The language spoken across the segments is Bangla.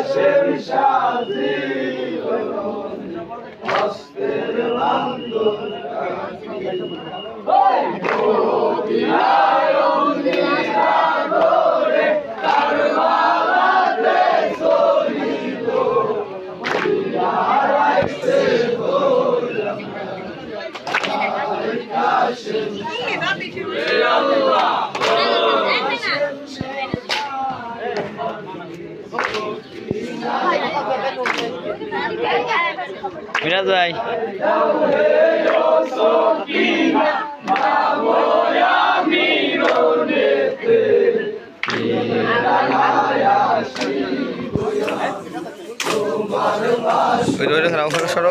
Hashem Shazim মিরাজ ভাই। ওই রইল খারাপ ওখানে সরো।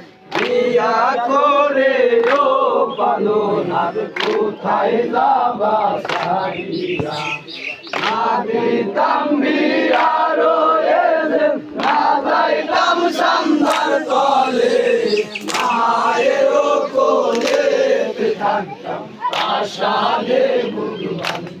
বিয়া করে ও পালনার কোথায় যাবা সারিয়া? আগে তাম্বিয়ার না যাইতাম সান্দার তলে। মায়ের কোলে থাকতাম আশালে ভগবান।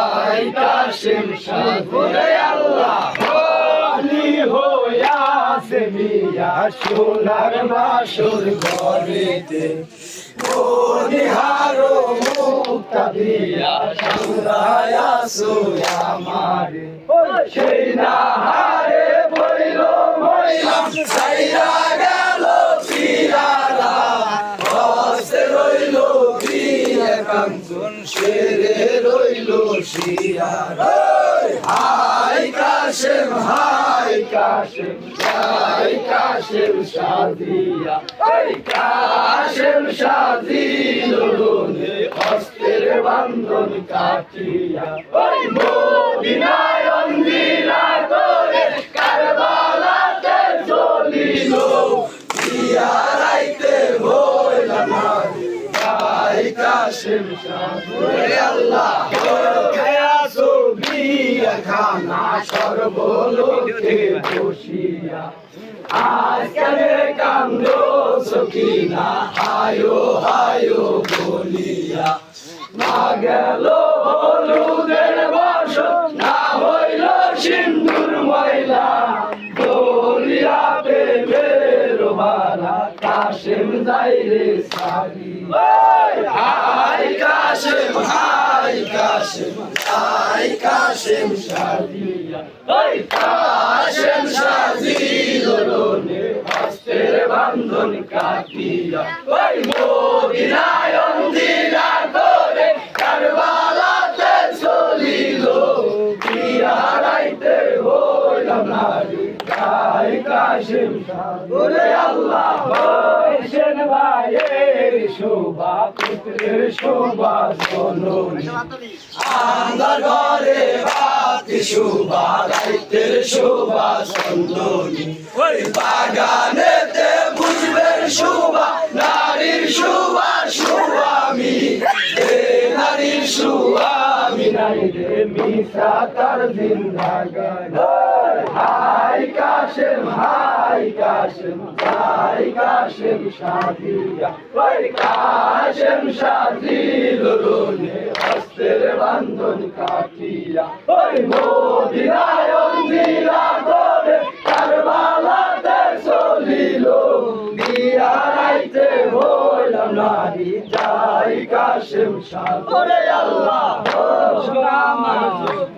হাই কাশেম শাদিয়া আল্লাহ। বলি হইয়াছে মিয়া সোনার বাসর সেই না হারে বইল মইলাম হাই কাশেম হাই কাশেম হাই কাশেম শাদিয়া হাই কাশেম শাদিল রোনে হস্তের বান্ধন কাটিয়া ওই মদিনায় অন্দিনা করে কারবালাতে চলিল বিয়ারাইতে হইলাম নারী হাই কাশেম শাদিয়া আল্লাহ সর্বলোকে বসিয়া আজকালে কান্দ সকিনা হায়ো হায়ো বলিয়া না গেল হলুদের বর্ষ না হইল সিন্দুর ময়লা বলিয়া প্রেমের বালা কাশেম যাইরে সারি হাই কাশেম হাই হাই কাশেম শাদিয়া ওই কাশেম শাদিল রোনে হস্তের বান্ধন কাটিয়া ওই মদিনায় অন্দিনা করে কারবালাতে চলিল বিয়ারাইতে হইলাম হাই কাশেম ওরে আল্লাহ হোসেন ভাইয়ের শোভা পুত্রের শোভা জননী আন্দার ঘরে বাতি শোভা রাইতের শোভা সন্দনী ওই বাগানেতে বুঝবেন শোভা নারীর শোভা এ নারীর সুয়ামী নাই রে মিশা তার জিন্দাগান হাই কাশেম, হাই কাশেম হাই কাশেম শাদিয়া ওই কাশেম শাদিল রুনে হস্তের বান্ধন কাটিয়া। ওই মদিনায় অঞ্জিলা করে কারবালাতে চলিল। যাই কাশেম শাহ ওরে আল্লাহ সোনা আমার